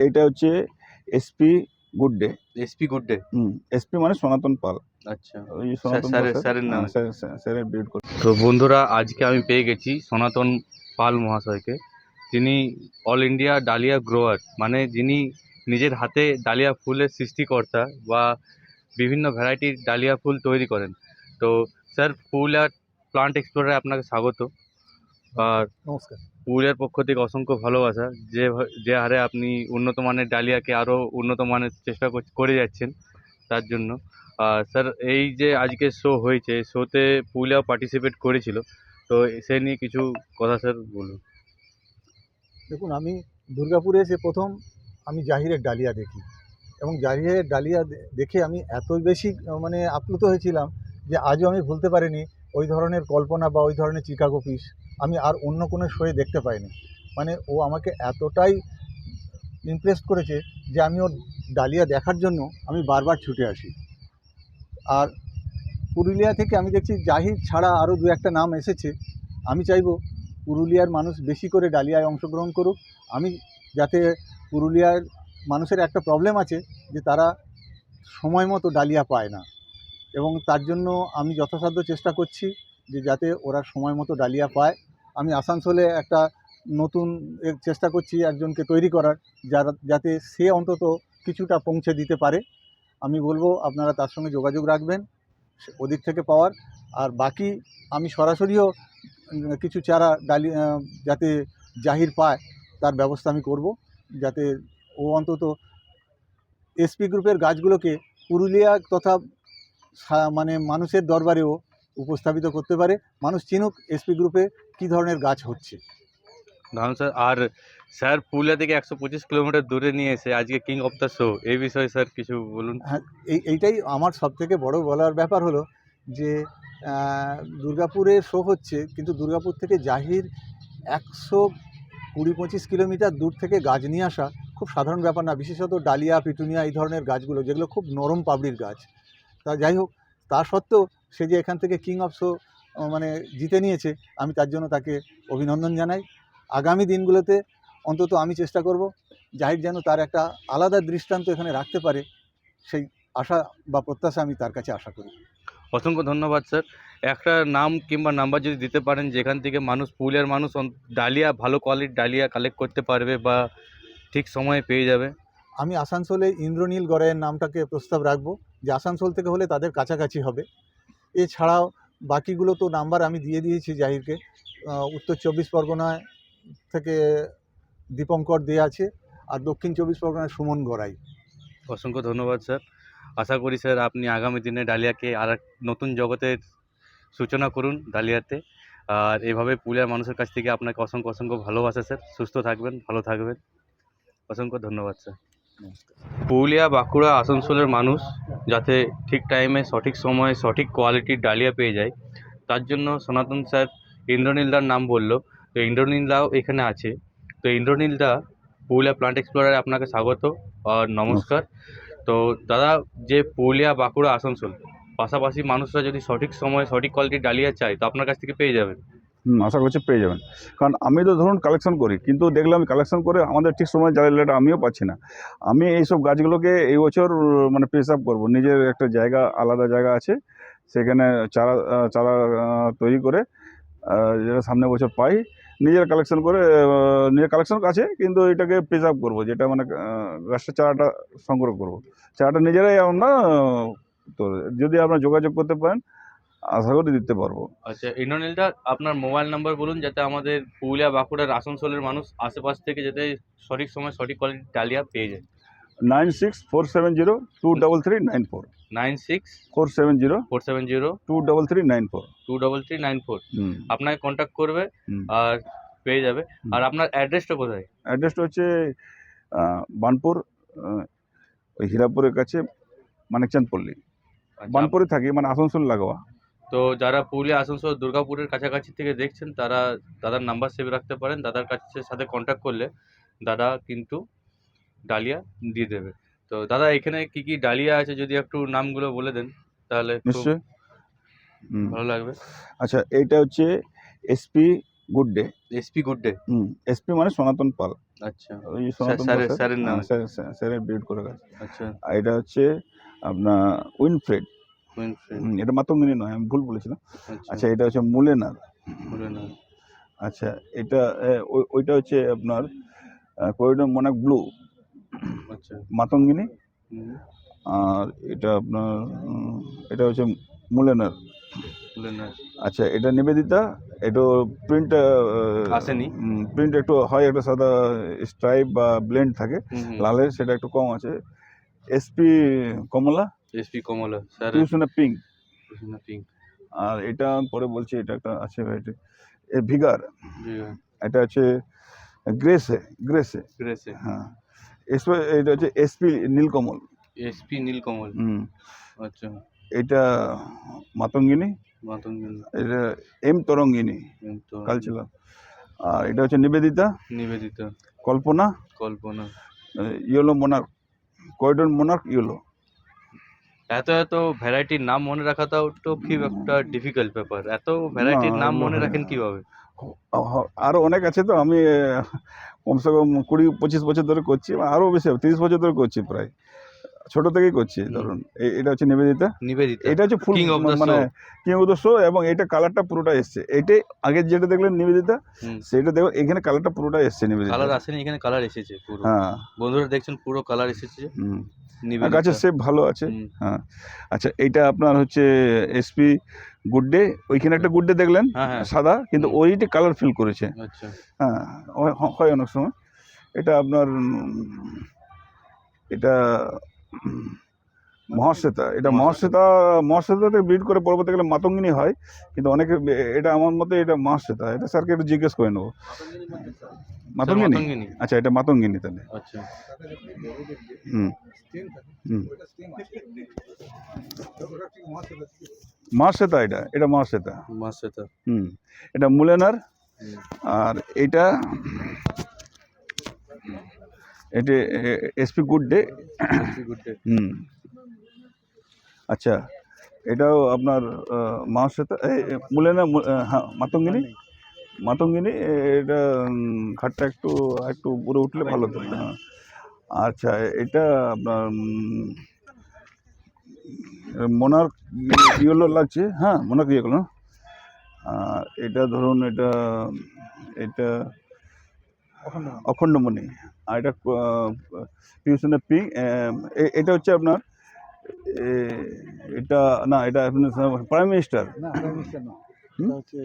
এটা হচ্ছে SP good day SP good day হুম SP মানে সনাতন পাল। আচ্ছা। ওই সনাতন স্যারের- নাম। হ্যাঁ, স্যার- স্যার- স্যারের বিউট তো বন্ধুরা আজকে আমি পেয়ে গেছি সনাতন পাল মহাশয়কে। তিনি অল ইন্ডিয়া ডালিয়া গ্রোয়ার মানে যিনি নিজের হাতে ডালিয়া ফুলের সৃষ্টিকর্তা বা বিভিন্ন ভ্যারাইটির ডালিয়া ফুল তৈরি করেন। তো স্যার ফুল আর প্লান্ট এক্সপ্লোরারে আপনাকে স্বাগত। আর নমস্কার। পুরুলিয়ার পক্ষ থেকে অসংখ্য ভালোবাসা। যে যে হারে আপনি উন্নত মানের ডালিয়াকে আরও উন্নত মানের চেষ্টা করে যাচ্ছেন, তার জন্য। আর স্যার, এই যে আজকে শো হয়েছে শোতে পুরুলিয়া পার্টিসিপেট করেছিল। তো সে নিয়ে কিছু কথা স্যার বলুন। দেখুন, আমি দুর্গাপুরে এসে প্রথম আমি জাহিরের ডালিয়া দেখি। এবং জাহিরের ডালিয়া দেখে আমি এত বেশি মানে আপ্লুত হয়েছিলাম যে আজও আমি ভুলতে পারিনি ওই ধরনের কল্পনা বা ওই ধরনের চিকাগো পিস আমি আর অন্য কোনো শোয়ে দেখতে পাইনি। মানে ও আমাকে এতটাই ইমপ্রেস করেছে যে আমি ওর ডালিয়া দেখার জন্য আমি বারবার ছুটে আসি। আর পুরুলিয়া থেকে আমি দেখছি জাহির ছাড়া আরও দু একটা নাম এসেছে। আমি চাইব পুরুলিয়ার মানুষ বেশি করে ডালিয়ায় অংশগ্রহণ করুক। আমি যাতে পুরুলিয়ার মানুষের একটা প্রবলেম আছে যে তারা সময় মতো ডালিয়া পায় না। এবং তার জন্য আমি যথাসাধ্য চেষ্টা করছি যে যাতে ওরা সময় মতো ডালিয়া পায়। আমি আসানসোলে একটা নতুন চেষ্টা করছি একজনকে তৈরি করার, যারা, যাতে সে অন্তত কিছুটা পৌঁছে দিতে পারে। আমি বলব, আপনারা তার সঙ্গে যোগাযোগ রাখবেন ওদিক থেকে পাওয়ার। আর বাকি, আমি সরাসরিও কিছু চারা ডালি যাতে জাহির পায়, তার ব্যবস্থা আমি করব। যাতে ও অন্তত এসপি গ্রুপের গাছগুলোকে পুরুলিয়া তথা মানে মানুষের দরবারেও উপস্থাপিত করতে পারে। মানুষ চিনুক এসপি গ্রুপে কী ধরনের গাছ হচ্ছে। ধরুন স্যার আর স্যার পুরুলিয়া থেকে একশো পঁচিশ কিলোমিটার দূরে নিয়ে এসে আজকে কিং অফ দ্য শো এই বিষয়ে স্যার কিছু বলুন। হ্যাঁ এই এইটাই আমার সবথেকে বড় বলার ব্যাপার হলো যে দুর্গাপুরে শো হচ্ছে কিন্তু দুর্গাপুর থেকে জাহির একশো কুড়ি পঁচিশ কিলোমিটার দূর থেকে গাছ নিয়ে আসা খুব সাধারণ ব্যাপার না। বিশেষত ডালিয়া পিটুনিয়া এই ধরনের গাছগুলো যেগুলো খুব নরম পাবলির গাছ। তা যাই হোক তা সত্ত্বেও সে যে এখান থেকে কিং অফ শো মানে জিতে নিয়েছে আমি তার জন্য তাকে অভিনন্দন জানাই। আগামী দিনগুলোতে অন্তত আমি চেষ্টা করব জাহির যেন তার একটা আলাদা দৃষ্টান্ত এখানে রাখতে পারে সেই আশা বা প্রত্যাশা আমি তার কাছে আশা করি। অসংখ্য ধন্যবাদ স্যার। একটা নাম কিংবা নাম্বার যদি দিতে পারেন যেখান থেকে মানুষ পুরুলিয়ার মানুষ ডালিয়া ভালো কোয়ালিটির ডালিয়া কালেক্ট করতে পারবে বা ঠিক সময়ে পেয়ে যাবে। আমি আসানসোলে ইন্দ্রনীল গড়াইয়ের নামটাকে প্রস্তাব রাখব। যে আসানসোল থেকে হলে তাদের কাছাকাছি হবে। এছাড়াও বাকিগুলো তো নাম্বার আমি দিয়ে দিয়েছি জাহিরকে। উত্তর চব্বিশ পরগনায় থেকে দীপঙ্কর দিয়ে আছে আর দক্ষিণ চব্বিশ পরগনায় সুমন গড়াই। অসংখ্য ধন্যবাদ স্যার। আশা করি স্যার আপনি আগামী দিনে ডালিয়াকে আর নতুন জগতের সূচনা করুন ডালিয়াতে। আর এভাবে পুরুলিয়ার মানুষের কাছ থেকে আপনাকে অসংখ্য অসংখ্য ভালোবাসা স্যার। সুস্থ থাকবেন, ভালো থাকবেন। অসংখ্য ধন্যবাদ স্যার। পুরুলিয়া, বাঁকুড়া, আসানসোলের মানুষ যাতে ঠিক টাইমে সঠিক সময়ে, সঠিক কোয়ালিটির ডালিয়া পেয়ে যায়। তার জন্য সনাতন স্যার ইন্দ্রনীলদার নাম বলল। তো ইন্দ্রনীলদাও এখানে আছে। তো ইন্দ্রনীলদা পুরুলিয়া প্লান্ট এক্সপ্লোরারে আপনাকে স্বাগত আর নমস্কার। তো দাদা, যে পুরুলিয়া, বাঁকুড়া, আসানসোল, পাশাপাশি মানুষরা যদি সঠিক সময়ে, সঠিক কোয়ালিটির ডালিয়া চায়, তো আপনার কাছ থেকে পেয়ে যাবেন। আশা করছি পেয়ে যাবেন। কারণ আমি তো ধরুন কালেকশন করি, কিন্তু দেখলাম কালেকশন করে আমাদের ঠিক সময় জ্বালালেটা আমিও পাচ্ছি না। আমি এইসব গাছগুলোকে এই বছর মানে আপ করব। নিজের একটা জায়গা, আলাদা জায়গা আছে, সেখানে চারা চারা তৈরি করে যেটা সামনে বছর পাই, নিজের কালেকশন করে নিজের কালেকশন আছে, কিন্তু এটাকে আপ করব, যেটা মানে গাছের চারাটা সংগ্রহ করব। চারাটা নিজেরাই আমরা তো যদি আপনারা যোগাযোগ করতে পারেন আশা করি দিতে পারব। আচ্ছা ইন্দ্রনীলদা আপনার মোবাইল নাম্বার বলুন যাতে আমাদের পুরুলিয়া বাঁকুড়ার আসানসোলের মানুষ আশেপাশ থেকে যাতে সঠিক সময় সঠিক কোয়ালিটি ডালিয়া পেয়ে যায়। Nine six four seven zero two double three nine four. Nine six four seven zero four seven zero two double three nine four. Two double three nine four. আপনাকে কন্ট্যাক্ট করবে আর পেয়ে যাবে। আর আপনার অ্যাড্রেসটা কোথায়? অ্যাড্রেসটা হচ্ছে বানপুর ওই হীরাপুরের কাছে মানিকচাঁদ পল্লী। আচ্ছা, বানপুরে থাকি মানে আসানসোল লাগোয়া। তো যারা পুরুলিয়া আসানসোল দুর্গাপুরের কাছাকাছি থেকে দেখছেন তারা দাদার নাম্বার সেভ রাখতে পারেন। দাদার কাছে সাথে কন্ট্যাক্ট করলে দাদা কিন্তু ডালিয়া দিয়ে দেবে। তো দাদা এখানে কি কি ডালিয়া আছে? যদি একটু নামগুলো বলে দেন তাহলে নিশ্চয় ভালো লাগবে। আচ্ছা এইটা হচ্ছে SP good day SP good day হুম এসপি মানে সনাতন পাল। আচ্ছা। ওই সনাতন স্যারের- নাম। হ্যাঁ, স্যার- স্যার- স্যারের করে আচ্ছা। আর এটা হচ্ছে আপনার উইনফ্রেড। এটা মাতঙ্গিনী নয় আমি ভুল বলেছিলাম। আচ্ছা। আচ্ছা এটা হচ্ছে মুলেনার। আচ্ছা এটা ওই- ওইটা হচ্ছে আপনার কোরিডোর মোনাক ব্লু আচ্ছা। মাতঙ্গিনী। আর এটা আপনার এটা হচ্ছে মুলেনার। আচ্ছা এটা নিবেদিতা এটা প্রিন্ট আসেনি? প্রিন্ট একটু হয় একটা সাদা স্ট্রাইপ বা ব্লেন্ড থাকে। লালের সেটা একটু কম আছে। SP Kamala SP Kamala sir টিউশনে পিঙ্ক পিঙ্ক আর এটা পরে বলছি এটা একটা আছে ভ্যারাইটি এ ভিগার জি এটা হচ্ছে গ্রেসে গ্রেসে গ্রেসে হ্যাঁ। এসপি এটা হচ্ছে এসপি নীলকমল এসপি নীলকমল হুম। আচ্ছা। এটা মাতঙ্গিনী মাতঙ্গিনী এটা এম তরঙ্গিনী তো কালচারাল আর এটা হচ্ছে Nivedita Nivedita Kalpana Kalpana yellow monarch corridor monarch yellow এত এত ভ্যারাইটির নাম মনে রাখাটাও তো খুব একটা ডিফিকাল্ট ব্যাপার। এত ভ্যারাইটির নাম মনে রাখেন। কীভাবে? আরও অনেক আছে তো আমি কমসে কম কুড়ি পঁচিশ বছর ধরে করছি আরও বেশি তিরিশ বছর ধরে করছি প্রায়। ছোট থেকেই করছি ধরুন এটা হচ্ছে নিবেদিতা। নিবেদিতা। এটা হচ্ছে ফুল মানে. কিং অফ দ্য শো এবং এটা কালারটা পুরোটা এসছে। এটাই আগে যেটা দেখলেন নিবেদিতা সেটা দেখো এখানে কালারটা পুরোটা এসছে নিবেদিতা। কালার আসেনি এখানে কালার এসেছে পুরো। হ্যাঁ। বন্ধুরা দেখছেন পুরো কালার এসেছে। গাছের শেপ ভালো আছে। হ্যাঁ। আচ্ছা এইটা আপনার হচ্ছে এসপি গুড্ডে ওইখানে একটা গুড্ডে দেখলেন হ্যাঁ হ্যাঁ। সাদা কিন্তু। ওইটা কালার ফিল করেছে। আচ্ছা। হ্যাঁ হয়- অনেক সময়। এটা আপনার এটা মহাশ্বেতা এটা মহাশ্বেতা। মহাশ্বেতাতে ব্রিড করে পরবর্তীকালে মাতঙ্গিনী হয় কিন্তু অনেকে এটা আমার মতে এটা মহাশ্বেতা। এটা স্যারকে একটু জিজ্ঞেস করে নেব। মাতঙ্গিনী মাতঙ্গিনী? আচ্ছা এটা মাতঙ্গিনী তাহলে। আচ্ছা। হুম। হুম। মহাশ্বেতা এটা এটা মহাশ্বেতা। মাসেতা হুম। এটা মুলেনার আর এটা এটা SP good day good day হুম আচ্ছা এটাও আপনার এ, এ, মুলেনা হ্যাঁ মাতঙ্গিনী? মাতঙ্গিনী। এটা ঘাটটা একটু একটু উপরে উঠলে ভালো হতো। হ্যাঁ। আচ্ছা এটা আপনার মোনার্ক ইয়েলো লাগছে হ্যাঁ মোনার্ক ইয়েলো আর এটা ধরুন এটা এটা অখণ্ডমণি আর এটা পিউশনে পিঙ্ক এটা হচ্ছে আপনার এটা না এটা প্রাইম মিনিস্টার না প্রাইম মিনিস্টার না। হুম? এটা হচ্ছে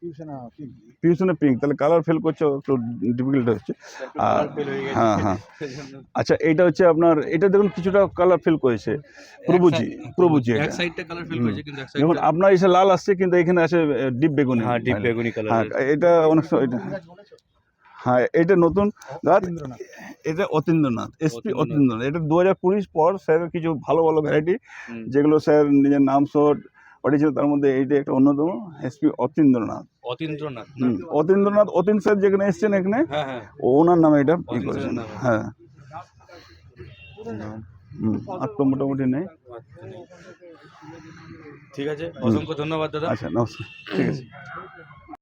টিউশন পিউশনে পিঙ্ক তাহলে কালার ফেল করছে একটু ডিফিকাল্ট হচ্ছে। আর হ্যাঁ হ্যাঁ আচ্ছা এটা হচ্ছে আপনার এটা দেখুন কিছুটা কালার ফিল করেছে। প্রভুজি প্রভুজি সাইডটা আপনার এসে লাল আসছে কিন্তু এখানে আছে ডিপ বেগুনি। হ্যাঁ ডিপ বেগুনি কালার হ্যাঁ এটা অনেক সময় এটা হ্যাঁ এটা নতুন। এটা অতীন্দ্রনাথ এসপি অতীন্দ্রনাথ। অতীন্দ্রনাথ। এটা দু হাজার কুড়ির পর স্যারের কিছু ভালো ভালো ভ্যারাইটি যেগুলো স্যার নিজের নাম শোট পাঠিয়েছিল তার মধ্যে এইটা একটা অন্যতম এসপি অতীন্দ্রনাথ। অতীন্দ্রনাথ হুম, অতীন্দ্রনাথ অতীন স্যার যেখানে এসছেন এখানে হ্যাঁ হ্যাঁ। ও ওনার নামে এটা ই করেছেন। হ্যাঁ। আর তো মোটামুটি নেই। ঠিক আছে অসংখ্য ধন্যবাদ দাদা। আচ্ছা নমস্কার। ঠিক আছে।